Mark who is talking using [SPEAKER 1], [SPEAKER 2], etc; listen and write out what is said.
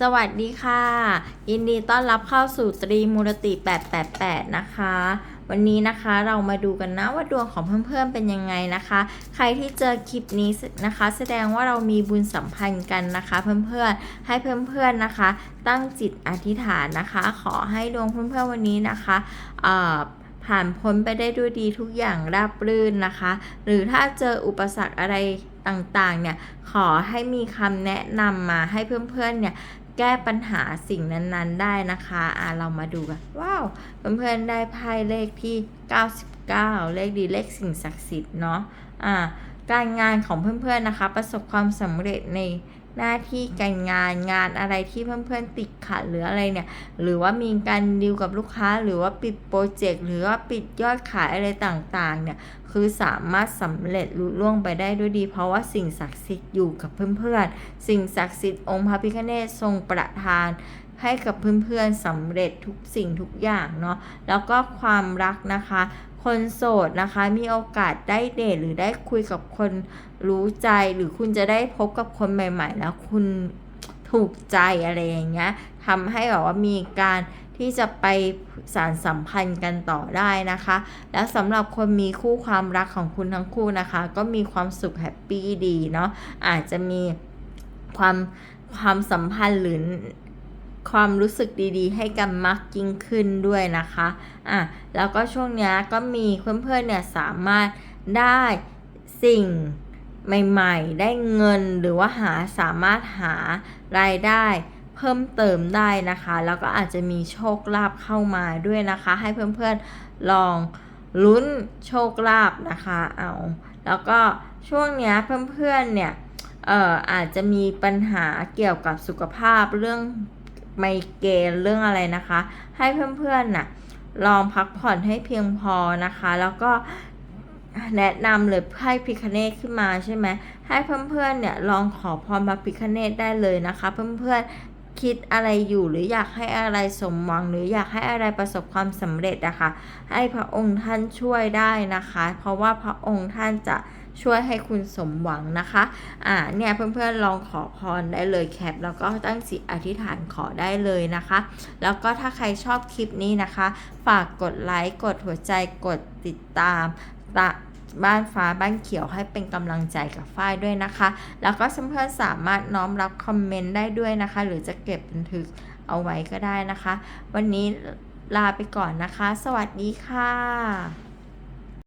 [SPEAKER 1] สวัสดีค่ะ ยินดีต้อนรับเข้าสู่ตรีมูรติ 888 นะคะ วันนี้นะคะเรามาดูกันนะว่าดวงของเพื่อนๆเป็นยังไงนะคะ ใครที่เจอคลิปนี้นะคะ แสดงว่าเรามีบุญสัมพันธ์กันนะคะ เพื่อนๆให้เพื่อนๆนะคะ ตั้งจิตอธิษฐานนะคะ ขอให้ดวงเพื่อนๆวันนี้นะคะเอ่อผ่านพ้นไปได้ด้วยดีทุกอย่างราบรื่นนะคะ หรือถ้าเจออุปสรรคอะไรต่างๆ เนี่ย ขอให้มีคำแนะนำมาให้เพื่อนๆ เนี่ย แก้ปัญหาสิ่งนั้น ๆ ได้นะคะอ่าเรามาดูกันว้าวเพื่อนๆได้ไพ่เลขที่ 99 เลขดีเลขสิ่งศักดิ์สิทธิ์เนาะอ่าการงานของเพื่อนๆนะคะ ประสบความสำเร็จใน หน้าที่การงานงานอะไรที่เพื่อนๆติดขัดหรืออะไรเนี่ย หรือว่ามีการดีลกับลูกค้าหรือว่าปิดโปรเจกต์หรือว่าปิดยอดขายอะไรต่างๆ เนี่ย คือสามารถสำเร็จลุล่วงไปได้ด้วยดี เพราะว่าสิ่งศักดิ์สิทธิ์อยู่กับเพื่อนๆ สิ่งศักดิ์สิทธิ์องค์พระพิฆเนศทรงประทาน ให้กับเพื่อนๆสำเร็จทุกสิ่งทุกอย่างเนาะแล้วก็ความรักนะคะ คนโสดนะคะมีโอกาสได้เดทหรือได้คุยกับคนรู้ใจหรือคุณจะได้พบกับคนใหม่ ๆ แล้วคุณถูกใจอะไรอย่างเงี้ยทำให้แบบว่ามีการที่จะไปสารสัมพันธ์กันต่อได้นะคะ แล้วสำหรับคนมีคู่ความรักของคุณทั้งคู่นะคะ ก็มีความสุขแฮปปี้ดีเนาะอาจจะมีความความสัมพันธ์หรือ ความรู้สึกดีๆ ให้กันมากยิ่งขึ้นด้วยนะคะอะแล้วก็ช่วงนี้ก็มีเพื่อนๆเนี่ยสามารถได้สิ่งใหม่ๆ ได้เงินหรือว่าหาสามารถหารายได้เพิ่มเติมได้นะคะ แล้วก็อาจจะมีโชคลาภเข้ามาด้วยนะคะ ให้เพื่อนๆลองลุ้นโชคลาภนะคะเอาแล้วก็ช่วงนี้เพื่อนๆเนี่ยเอ่ออาจจะมีปัญหาเกี่ยวกับสุขภาพเรื่อง ไมเกรนเรื่องอะไรนะคะ ให้เพื่อนๆน่ะลองพักผ่อนให้เพียงพอนะคะ แล้วก็แนะนำเลยให้พิคเนตขึ้นมาใช่ไหมให้เพื่อนๆเนี่ยลองขอพรพระพิคเนตได้เลยนะคะ เพื่อนๆคิดอะไรอยู่หรืออยากให้อะไรสมหวังหรืออยากให้อะไรประสบความสำเร็จนะคะให้พระองค์ท่านช่วยได้นะคะ เพราะว่าพระองค์ท่านจะ ช่วยให้คุณสมหวังนะคะ อ่าเนี่ยเพื่อนๆลองขอพรได้เลยแคปแล้วก็ตั้งจิตอธิษฐานขอได้เลยนะคะ แล้วก็ถ้าใครชอบคลิปนี้นะคะ ฝากกดไลค์กดหัวใจกดติดตามตะบ้านฟ้าบ้านเขียวให้เป็นกำลังใจกับฝ้ายด้วยนะคะ แล้วก็เพื่อนๆสามารถน้อมรับคอมเมนต์ได้ด้วยนะคะ หรือจะเก็บบันทึกเอาไว้ก็ได้นะคะ วันนี้ลาไปก่อนนะคะ สวัสดีค่ะ